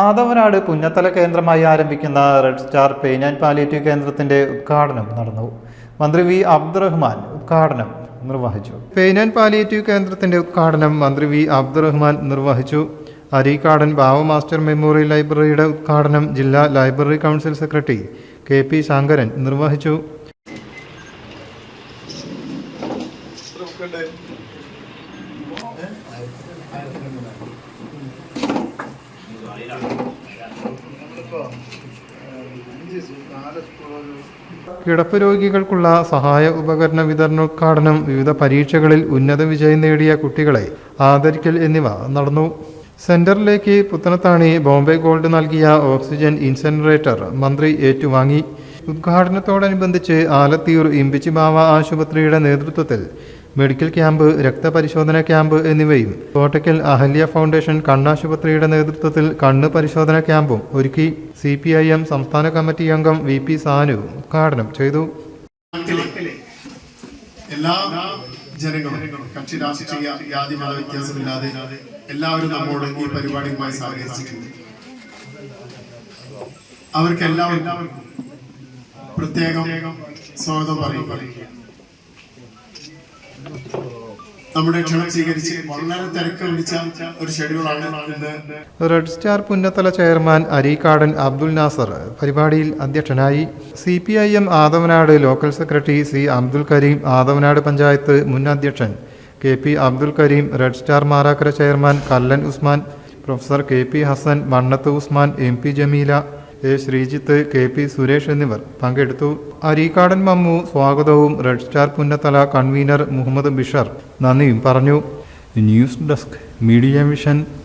ആദവനാട് പുന്നത്തല കേന്ദ്രമായി ആരംഭിക്കുന്ന red star pain and palliative കേന്ദ്രത്തിന്റെ ഉദ്ഘാടനം നടന്നു. മന്ത്രി വി അബ്ദുറഹ്മാൻ ഉദ്ഘാടനം നിർവഹിച്ചു. പെയിൻ ആൻഡ് പാലിയേറ്റീവ് കേന്ദ്രത്തിന്റെ ഉദ്ഘാടനം മന്ത്രി വി അബ്ദുറഹ്മാൻ നിർവഹിച്ചു. അരീക്കാടൻ ബാവ മാസ്റ്റർ മെമ്മോറിയൽ ലൈബ്രറിയുടെ ഉദ്ഘാടനം ജില്ലാ library council secretary K P Sankaran നിർവഹിച്ചു. കിടപ്പ് രോഗികൾക്കുള്ള സഹായ ഉപകരണ വിതരണോദ്ഘാടനം വിവിധ പരീക്ഷകളിൽ ഉന്നത വിജയം നേടിയ കുട്ടികളെ ആദരിക്കൽ എന്നിവ നടന്നു. സെന്ററിലേക്ക് പുത്തനത്താണി ബോംബെ ഗോൾഡ് നൽകിയ ഓക്സിജൻ ഇൻസെനറേറ്റർ മന്ത്രി ഏറ്റുവാങ്ങി. ഉദ്ഘാടനത്തോടനുബന്ധിച്ച് ആലത്തിയൂർ ഇമ്പിച്ചിബാവ ആശുപത്രിയുടെ നേതൃത്വത്തിൽ മെഡിക്കൽ ക്യാമ്പ് രക്തപരിശോധന ക്യാമ്പ് എന്നിവയും കോട്ടയ്ക്കൽ അഹല്യ ഫൗണ്ടേഷൻ കണ്ണാശുപത്രിയുടെ നേതൃത്വത്തിൽ കണ്ണ് പരിശോധന ക്യാമ്പും ഒരുക്കി സി പി ഐ എം സംസ്ഥാന കമ്മിറ്റി അംഗം വി പി സാനു ഉദ്ഘാടനം ചെയ്തു. എല്ലാ ജനങ്ങളും കക്ഷി രാഷ്ട്രീയ ജാതി മത വ്യത്യാസമില്ലാതെ എല്ലാവരും നമ്മോട് ഈ പരിപാടിയുമായി സഹകരിച്ചിട്ടുണ്ട്. അവർക്ക് പ്രത്യേകം സ്വാഗതം പറയും red star Punnathala chairman Areekkadan Abdul Nasar പരിപാടിയിൽ അധ്യക്ഷനായി C P I M Athavanad local secretary C Abdul Kareem Athavanad panchayat മുൻ അധ്യക്ഷൻ K P Abdul Kareem red star Marakkara chairman Kallan Usman professor K P Hasan Mannath Usman M P Jameela A Sreejith K P Suresh എന്നിവർ പങ്കെടുത്തു. അരീക്കാടൻ മമ്മു സ്വാഗതവും. Red star Punnathala convener Muhammad Bishar നന്ദിയും പറഞ്ഞു. News desk media vision